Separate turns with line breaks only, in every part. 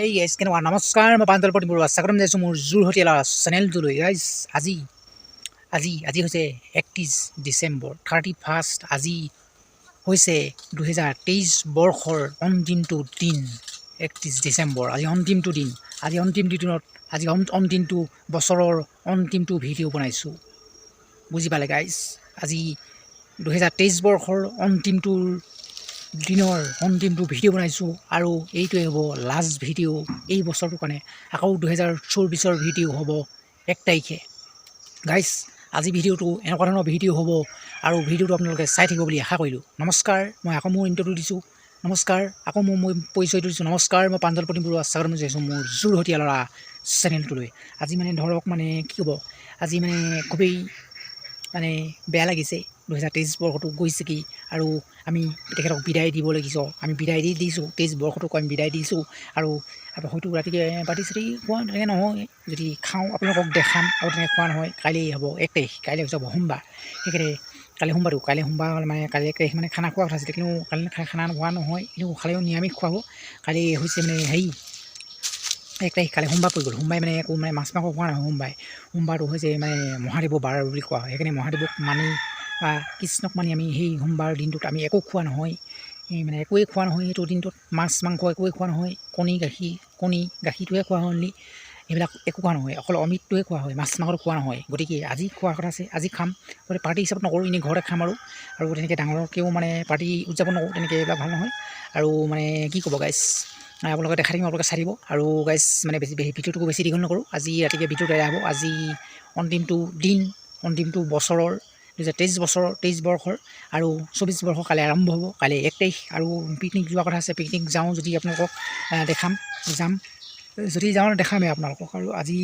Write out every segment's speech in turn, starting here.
এই গাইজ কেনেকুৱা? নমস্কাৰ, মই প্ৰতি বৰুৱা স্বাগতম জনাইছোঁ মোৰ যোৰহতীয়ালা চেনেলটোলৈ। গাইজ আজি আজি আজি হৈছে একত্ৰিছ ডিচেম্বৰ থাৰ্টি ফাৰ্ষ্ট আজি হৈছে দুহেজাৰ তেইছ বৰ্ষৰ অন্তিমটো দিন, একত্ৰিছ ডিচেম্বৰ, আজি অন্তিমটো দিন। আজি অন্তিমটো দিনত, আজি অন- অন্তিমটো বছৰৰ অন্তিমটো ভিডিঅ' বনাইছোঁ। বুজি পালে গাইজ আজি দুহেজাৰ তেইছ বৰ্ষৰ অন্তিমটোৰ দিনৰ অন্তিমটো ভিডিঅ' বনাইছোঁ আৰু এইটোৱে হ'ব লাষ্ট ভিডিঅ' এই বছৰটোৰ কাৰণে আকৌ দুহেজাৰ চৌবিছৰ ভিডিঅ' হ'ব এক তাৰিখে। গাইজ আজি ভিডিঅ'টো এনেকুৱা ধৰণৰ ভিডিঅ' হ'ব আৰু ভিডিঅ'টো আপোনালোকে চাই থাকিব বুলি আশা কৰিলোঁ। নমস্কাৰ, মই আকৌ মোৰ ইণ্টাৰভিউ দিছোঁ। নমস্কাৰ, আকৌ মোৰ মই পৰিচয়টো দিছোঁ। নমস্কাৰ, মই প্ৰাঞ্জল প্ৰতি বৰুৱা। স্বাগতম জনাইছোঁ মোৰ যোৰহতীয়া ল'ৰা চেনেলটোলৈ আজি মানে ধৰক মানে কি ক'ব আজি মানে খুবেই মানে বেয়া লাগিছে। দুহেজাৰ তেইছ বৰ্ষটো গৈছে কি? আৰু আমি তেখেতক বিদায় দিব লাগিব আমি বিদায় দি দিছোঁ তেইছ বৰ্ষটোক আমি বিদায় দিছোঁ আৰু হয়তো ৰাতিকে পাৰ্টি চাৰ্টি খোৱা তেনেকৈ নহয় যদি খাওঁ আপোনালোকক দেখাম আৰু তেনেকৈ খোৱা নহয় কাইলৈ হ'ব এক তাৰিখ কাইলৈ হৈছে সোমবাৰ। সেইকাৰণে কালি সোমবাৰটো কাইলৈ সোমবাৰ মানে কালি এক তাৰিখ মানে খানা খোৱা কথা আছিলে কিন্তু কালি খানা খোৱা নহয় কিন্তু খালেও নিৰামিষ খোৱা হ'ব হৈছে মানে হেৰি এক তাৰিখ কালি সোমবাৰ পৰি গ'ল সোমবাৰে মানে একো মানে মাছ মাংস খোৱা নহয় সোমবাৰে। সোমবাৰটো হৈছে মানে মহাদেৱৰ বাৰ বুলি কোৱা হয় সেইকাৰণে মহাদেৱক মানি বা কৃষ্ণক মানি আমি সেই সোমবাৰ দিনটোত আমি একো খোৱা নহয়। এই মানে একোৱেই খোৱা নহয় সেইটো দিনটোত। মাছ মাংস একোৱেই খোৱা নহয়। কণী গাখীৰ কণী গাখীৰটোৱে খোৱা হয় অনলি এইবিলাক একো খোৱা নহয়। অকল অমিতটোৱে খোৱা হয়। মাছ মাংসটো খোৱা নহয়। গতিকে আজি খোৱাৰ কথা আছে আজি খাম। গতিকে পাৰ্টি হিচাপত নকৰোঁ এনেই ঘৰতে খাম আৰু। আৰু তেনেকৈ ডাঙৰকৈও মানে পাৰ্টি উদযাপন নকৰোঁ তেনেকৈ এইবিলাক ভাল নহয়। আৰু মানে কি ক'ব গাইছ আপোনালোকে দেখাই থাকিম আপোনালোকে চাই দিব। আৰু গাইছ মানে বেছি ভিডিঅ'টোকো বেছি দীঘল নকৰোঁ। আজি ৰাতিকে ভিডিঅ'টো এৰা হ'ব আজি অন্তিমটো দিন অন্তিমটো বছৰৰ দুহেজাৰ তেইছ বছৰৰ তেইছ বৰ্ষৰ আৰু চৌবিছ বৰ্ষ কাইলৈ আৰম্ভ হ'ব কাইলৈ এক তাৰিখ আৰু পিকনিক যোৱা কথা আছে, পিকনিক যাওঁ যদি আপোনালোকক দেখাম, যাম। যদি যাওঁ দেখামেই আপোনালোকক আৰু আজি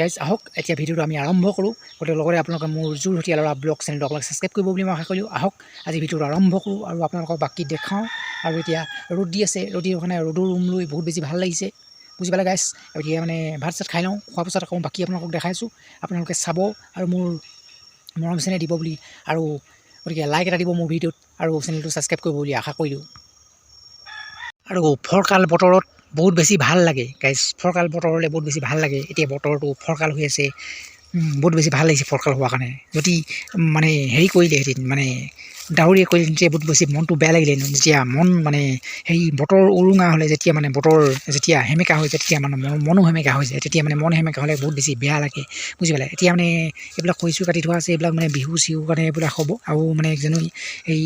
গাইজ আহক, এতিয়া ভিডিঅ'টো আমি আৰম্ভ কৰোঁ। গতিকে লগতে আপোনালোকে মোৰ যোৰহতীয়া ল'ৰা ব্লগ চেনেলটো আপোনালোকে ছাবস্ক্ৰাইব কৰিব বুলি মই আশা কৰিলোঁ। আহক, আজি ভিডিঅ'টো আৰম্ভ কৰোঁ আৰু আপোনালোকক বাকী দেখাওঁ। আৰু এতিয়া ৰ'দ দি আছে, ৰ'দ দিয়াৰ কাৰণে ৰ'দৰ ৰুম লৈ বহুত বেছি ভালো লাগিছে। বুজি পালে গাইছ এতিয়া মানে ভাত চাত খাই লওঁ খোৱাৰ পাছত আকৌ বাকী আপোনালোকক দেখাইছোঁ। আপোনালোকে চাব আৰু মোৰ মৰম চেনেহ দিব বুলি আৰু গতিকে লাইক এটা দিব মোৰ ভিডিঅ'ত আৰু চেনেলটো ছাবস্ক্ৰাইব কৰিব বুলি আশা কৰিলোঁ। আৰু ফৰকাল বতৰত বহুত বেছি ভালো লাগে। গাইজ ফৰকাল বতৰলৈ বহুত বেছি ভালো লাগে। এতিয়া বতৰটো ফৰকাল হৈ আছে। বহুত বেছি ভালো লাগিছে ফৰকাল হোৱাৰ কাৰণে। যদি মানে হেৰি কৰিলেহেঁতেন মানে ডাৱৰীয়া তেতিয়া বহুত বেছি মনটো বেয়া লাগিলে, যেতিয়া মন মানে হেৰি বতৰ উৰুঙা হ'লে, যেতিয়া মানে বতৰ যেতিয়া সেমেকা হৈ যায়, তেতিয়া মানে মন সেমেকা হৈ যায়, তেতিয়া মানে মন সেমেকা হ'লে বহুত বেছি বেয়া লাগে, বুজি পালে। এতিয়া মানে এইবিলাক খৰিচু কাটি থোৱা আছে, এইবিলাক মানে বিহু চিহু কাৰণে এইবিলাক হ'ব, আৰু মানে জানো এই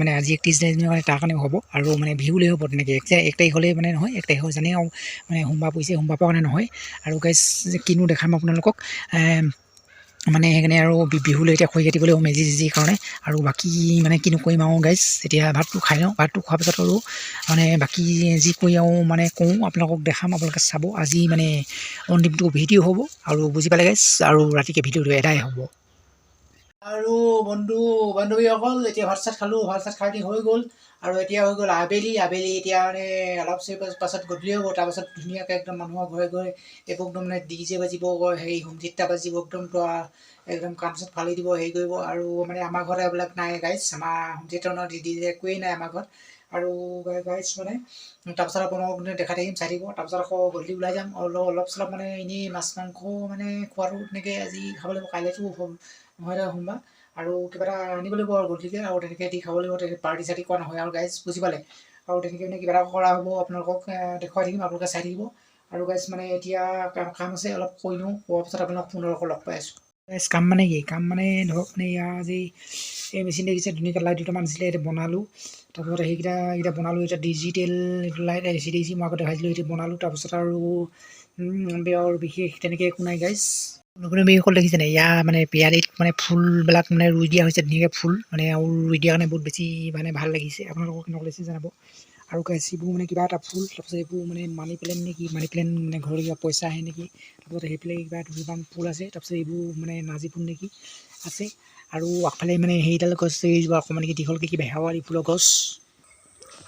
মানে আজি একত্ৰিছ দিনৰ কাৰণে তাৰ কাৰণেও হ'ব, আৰু মানে বিহুলৈ হ'ব তেনেকৈ, এক তাৰিখ হ'লেই মানে নহয়, এক তাৰিখ জানেই আৰু মানে সোমবাৰ পৰিছে সোমবাৰ পৰা কাৰণে নহয়। আৰু গাইজ কিনো দেখাম আপোনালোকক মানে সেইকাৰণে আৰু বিহুলৈ এতিয়া খৰি কাটিবলৈ মেজি চেজিৰ কাৰণে আৰু বাকী মানে কিনো কৰিম আৰু গাইজ এতিয়া ভাতটো খাই লওঁ। ভাতটো খোৱাৰ পিছত আৰু মানে বাকী যি কৰি আৰু মানে কওঁ, আপোনালোকক দেখাম, আপোনালোকে চাব। আজি মানে অন্তিমটো ভিডিঅ' হ'ব আৰু বুজি পালে গাইজ আৰু ৰাতিকৈ ভিডিঅ'টো এদাই হ'ব। আৰু বন্ধু বান্ধৱীসকল এতিয়া ভাত চাত খালোঁ ভাত চাত খাই হৈ গ'ল। আৰু এতিয়া হৈ গ'ল আবেলি আবেলি এতিয়া মানে অলপ পাছত গধূলি হ'ব তাৰপাছত ধুনীয়াকৈ একদম মানুহৰ ঘৰে ঘৰে একদম মানে ডি জে বাজিব হেৰি হোম থিয়েটাৰ বাজিব একদম একদম কাণ চান ফালি দিব হেৰি কৰিব। আৰু মানে আমাৰ ঘৰত এইবিলাক নাই গাইজ আমাৰ হোম থিয়েটাৰ ডি জে একোৱেই নাই আমাৰ ঘৰত। আৰু গাইজ মানে। তাৰপাছত আপোনালোকক মানে দেখাই থাকিম, চাই থাকিব। তাৰপাছত আকৌ গধূলি ওলাই যাম। অলপ অলপ চলপ মানে এনেই মাছ, মাংস মানে খোৱাটো তেনেকৈ আজি খাব লাগিব। কাইলৈতো নহয় সোমবাৰ আৰু কিবা এটা আনিব লাগিব আৰু গধূলিকৈ। আৰু তেনেকৈ দি খাব লাগিব। তেনেকৈ পাৰ্টি চাৰ্টি কৰা নহয় আৰু গাইজ বুজি পালে? আৰু তেনেকৈ মানে কিবা এটা কৰা হ'ব আপোনালোকক দেখুৱাই থাকিম। আপোনালোকে চাই থাকিব। আৰু গাইজ মানে এতিয়া কাম আছে, অলপ কৰি দিওঁ কৰাৰ পাছত আপোনালোকক পুনৰ লগ পাই আছোঁ। গাইজ কাম মানে কি? কাম মানে ধৰক মানে ইয়াৰ আজি এই মেচিন দেখিছে ধুনীয়াকৈ লাইট দুটামান আছিলে এতিয়া বনালোঁ। তাৰপিছত সেইকেইটা এইকেইটা বনালোঁ, এতিয়া digital light C D C মই আগতে দেখাইছিলোঁ সেইটো বনালোঁ। তাৰপিছত আৰু আৰু বিশেষ, তেনেকৈ একো নাই গাইজ নতুন বিহুসকল দেখিছে নাই? ইয়াৰ মানে পিয়ালিত মানে ফুলবিলাক মানে ৰুই দিয়া হৈছে, ধুনীয়াকৈ ফুল। মানে আৰু ৰুই দিয়াৰ কাৰণে বহুত বেছি মানে ভালো লাগিছে। আপোনালোকক কেনেকুৱা লাগিছে জনাব? আৰু গাইছ এইবোৰ মানে কিবা এটা ফুল তাৰপিছত এইবোৰ মানে মানি প্লেন নেকি? মানি প্লেন মানে ঘৰলৈ কিবা পইচা আহে নেকি? তাৰপিছত সেইফালে কিবা দুজোপামান ফুল আছে তাৰপিছত এইবোৰ মানে নাৰ্জী ফুল নেকি? আছে। আৰু আগফালে মানে সেইডাল গছ এইজোপা অকণমানকৈ দীঘলকৈ কিবা শেৱালি ফুলৰ গছ।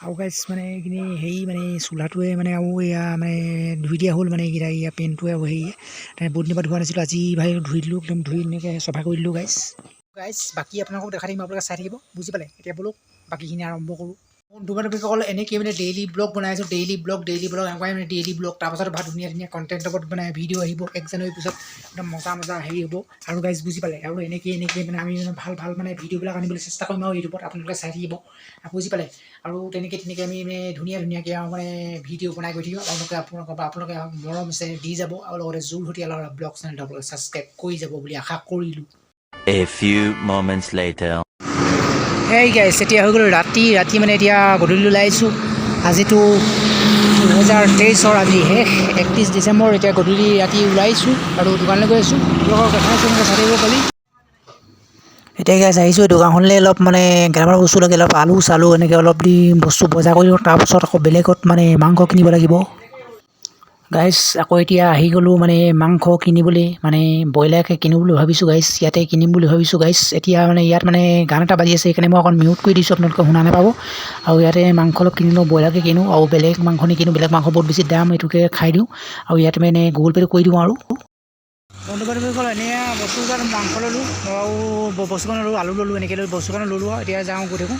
আৰু গাইছ মানে এইখিনি হেৰি মানে চোলাটোৱে মানে আৰু এয়া মানে ধুই দিয়া হ'ল মানে এইকেইটা ইয়াৰ পেণ্টটোৱে আৰু হেৰিয়ে। তাই বহুত দিনৰ পৰা ধোৱা নাছিলোঁ, আজি ভাই ধুই দিলোঁ, একদম ধুই ধুনীয়াকৈ চফা কৰি দিলোঁ গাইছ গাইছ বাকী আপোনালোকক দেখাই থাকিম, আপোনালোকে চাই থাকিব, বুজি পালে? এতিয়া বোলো বাকীখিনি আৰম্ভ কৰোঁ। বন্ধু বান্ধৱীসকল এনেকৈ মানে ডেইলি ব্লগ বনাই আছোঁ ডেইলি ব্লগ ডেইলি ব্লগ এনেকুৱাই মানে ডেইলি ব্লগ তাৰপাছত ভালো ধুনীয়া ধুনীয়া কণ্টেণ্টৰ ওপৰত মানে ভিডিঅ' আহিব এক জানুৱাৰীৰ পিছত একদম মজা মজা হেৰি হ'ব। আৰু গাইজ বুজি পালে, আৰু এনেকৈ এনেকৈ মানে আমি মানে ভালো ভালো মানে ভিডিঅ'বিলাক আনিবলৈ চেষ্টা কৰিম আৰু ইউটিউবত, আপোনালোকে চাই থাকিব। বুজি পালে, আৰু তেনেকৈ তেনেকৈ আমি মানে ধুনীয়া ধুনীয়াকৈ আৰু মানে ভিডিঅ' বনাই গৈ থাকিম। আপোনালোকে, আপোনালোকৰ বা আপোনালোকে মৰম চেনেল দি যাব। আৰু লগতে জোৰ সতীয়ালৰ ব্লগ চেনেলটো আপোনালোকে ছাবস্ক্ৰাইব কৰি যাব বুলি আশা কৰিলোঁ।
A few moments later.
এই গাইছ এতিয়া হৈ গ'ল ৰাতি ৰাতি মানে এতিয়া গধূলি ওলাই আহিছোঁ আজিতো দুহেজাৰ তেইছৰ আজি শেষ একত্ৰিছ ডিচেম্বৰ এতিয়া গধূলি ৰাতি ওলাইছোঁ আৰু দোকানলৈ গৈ আছোঁ। এনেকৈ চাই থাকিব পাৰি এতিয়া গাইছ আহিছোঁ দোকানখনলৈ অলপ মানে গেলামালৰ বস্তুলৈকে অলপ আলু চালু এনেকৈ অলপ দি বস্তু বজাৰ কৰি দিওঁ তাৰপাছত আকৌ বেলেগত মানে মাংস কিনিব লাগিব। গাইছ আকৌ এতিয়া আহি গ'লোঁ মানে মাংস কিনিবলৈ মানে ব্ৰইলাৰকে কিনো বুলি ভাবিছোঁ গাইছ ইয়াতে কিনিম বুলি ভাবিছোঁ গাইছ এতিয়া মানে ইয়াত মানে গান এটা বাজি আছে, সেইকাৰণে মই অকণ মিউট কৰি দিছোঁ, আপোনালোকে শুনা নাপাব। আৰু ইয়াতে মাংস অলপ কিনিলোঁ ব্ৰইলাৰকে কিনো, আৰু বেলেগ মাংস নিকিনো, বেলেগ মাংস বহুত বেছি দাম, এইটোকে খাই দিওঁ। আৰু ইয়াতে মানে গুগল পে'টো কৰি দিওঁ আৰু। বন্ধু বান্ধৱীসকল এনে বস্তু দুটাত মাংস ল'লোঁ, আৰু বস্তুখন ল'লোঁ, আলু ল'লোঁ, এনেকৈ লৈ বস্তুখন ল'লোঁ আৰু, এতিয়া যাওঁ গৈ থাকোঁ।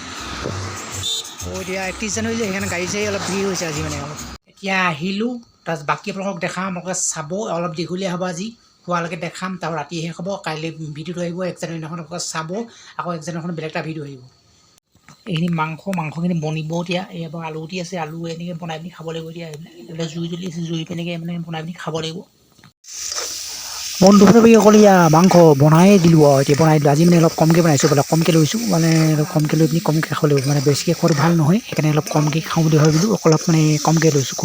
আৰু এতিয়া একত্ৰিছ জানুৱাৰী যে সেইকাৰণে গাড়ী চাড়ী অলপ ভিৰ হৈছে আজি মানে অলপ। এতিয়া আহিলোঁ। তাৰপিছত বাকী আপোনালোকক দেখাম আপোনালোকে চাব অলপ দীঘলীয়া হ'ব আজি। হোৱালৈকে দেখাম তাৰ ৰাতি শেষ হ'ব কাইলৈ ভিডিঅ'টো আহিব এক জানুৱাৰী দিনাখন আপোনালোকে চাব আকৌ এক জানুৱাৰীখন বেলেগ এটা ভিডিঅ' আহিব। এইখিনি মাংস মাংসখিনি বনিব এতিয়া এই আপোনাৰ আলু গুটি আছে আলু এনেকৈ বনাই পিনি খাব লাগিব এতিয়া এইবিলাক জুই জ্বলি আছে জুই পিনেকৈ মানে বনাই পিনি খাব লাগিব। বন্ধু বান্ধৱীসকল ইয়া মাংস বনাই দিলোঁ আৰু এতিয়া বনাই দিলোঁ। আজি মানে অলপ কমকৈ বনাইছোঁ বোলে কমকৈ লৈছোঁ মানে অলপ কমকৈ লৈ পিনি কমকৈ খাব লাগিব মানে বেছিকৈ খোৱাটো ভাল নহয় সেইকাৰণে অলপ কমকৈ খাওঁ বুলি ভাবিলোঁ অলপ মানে কমকৈ লৈছোঁ।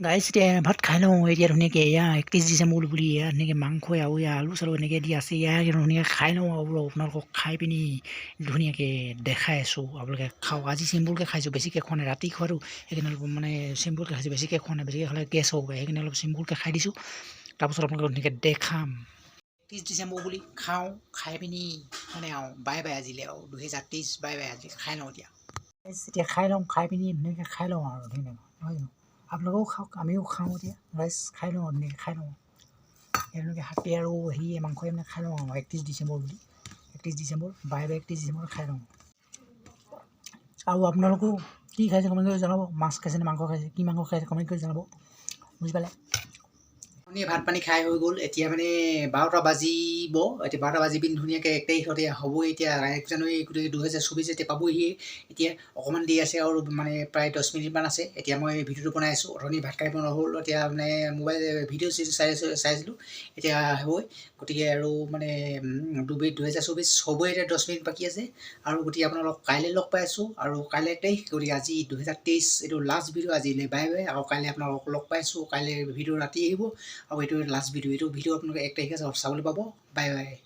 গাইছ এতিয়া ভাত খাই লওঁ এতিয়া ধুনীয়াকৈ এয়া একত্ৰিছ ডিচেম্বৰ বুলি এয়া ধুনীয়াকৈ মাংস আৰু এয়া আলু চালু এনেকৈ দি আছে এয়া ধুনীয়াকৈ খাই লওঁ আৰু বোলো আপোনালোকক খাই পিনি ধুনীয়াকৈ দেখাই আছোঁ আপোনালোকে খাওঁ আজি চিম্পুলকৈ খাইছোঁ বেছিকৈ খোৱা নাই ৰাতি খোৱাটো সেইকাৰণে অলপ মানে চিম্পুলকৈ খাইছোঁ বেছিকৈ খোৱা নাই বেছিকৈ খালে গেছ হ'ব সেইকাৰণে অলপ চিম্পুলকৈ খাই দিছোঁ তাৰপাছত আপোনালোকক ধুনীয়াকৈ দেখাম ত্ৰিছ ডিচেম্বৰ বুলি খাওঁ খাই পিনি মানে আৰু বাই বাই আজিলৈ আৰু দুহেজাৰ তেইছ বাই বাই আজি খাই লওঁ এতিয়া এতিয়া খাই লওঁ খাই পিনি ধুনীয়াকৈ খাই লওঁ আৰু ধুনীয়াকৈ নহয় জানো আপোনালোকেও খাওক আমিও খাওঁ এতিয়া ৰাইচ খাই লওঁ ধুনীয়াকৈ খাই লওঁ এনেকৈ হাতী আৰু হেৰি মাংসই মানে খাই লওঁ আৰু একত্ৰিছ ডিচেম্বৰ বুলি একত্ৰিছ ডিচেম্বৰ বাই বাই একত্ৰিছ ডিচেম্বৰ খাই লওঁ আৰু আপোনালোকেও কি খাইছে কমেণ্ট কৰি জনাব মাছ খাইছে নে মাংস খাইছে কি মাংস খাইছে কমেণ্ট কৰি জনাব বুজি পালে আপুনি ভাত পানী খাই হৈ গ'ল। এতিয়া মানে বাৰটা বাজিব। এতিয়া বাৰটা বাজি পিনি ধুনীয়াকৈ এক তাৰিখতে হ'ব এতিয়া এক জানুৱাৰী গতিকে দুহেজাৰ চৌবিছ এতিয়া পাবহিয়ে। এতিয়া অকণমান দেৰি আছে আৰু মানে প্ৰায় দহ মিনিটমান আছে। এতিয়া মই ভিডিঅ'টো বনাই আছোঁ। অথনি ভাত খাই নহ'ল এতিয়া মানে মোবাইল ভিডিঅ' চাই চাইছিলোঁ এতিয়া হ'বই। গতিকে আৰু মানে দুবি দুহেজাৰ চৌবিছ হ'বই এতিয়া দহ মিনিট বাকী আছে। আৰু গতিকে আপোনালোক কাইলৈ লগ পাই আছোঁ। আৰু কাইলৈ এক তাৰিখ গতিকে আজি দুহেজাৰ তেইছ এইটো লাষ্ট ভিডিঅ' আজিলৈ বাই বাই আকৌ কাইলৈ আপোনালোকক লগ পাইছোঁ কাইলৈ ভিডিঅ' ৰাতি আহিব। আৰু এইটো লাষ্ট ভিডিঅ' এইটো ভিডিঅ' আপোনালোকে এক তাৰিখে চাবলৈ পাব বাই বাই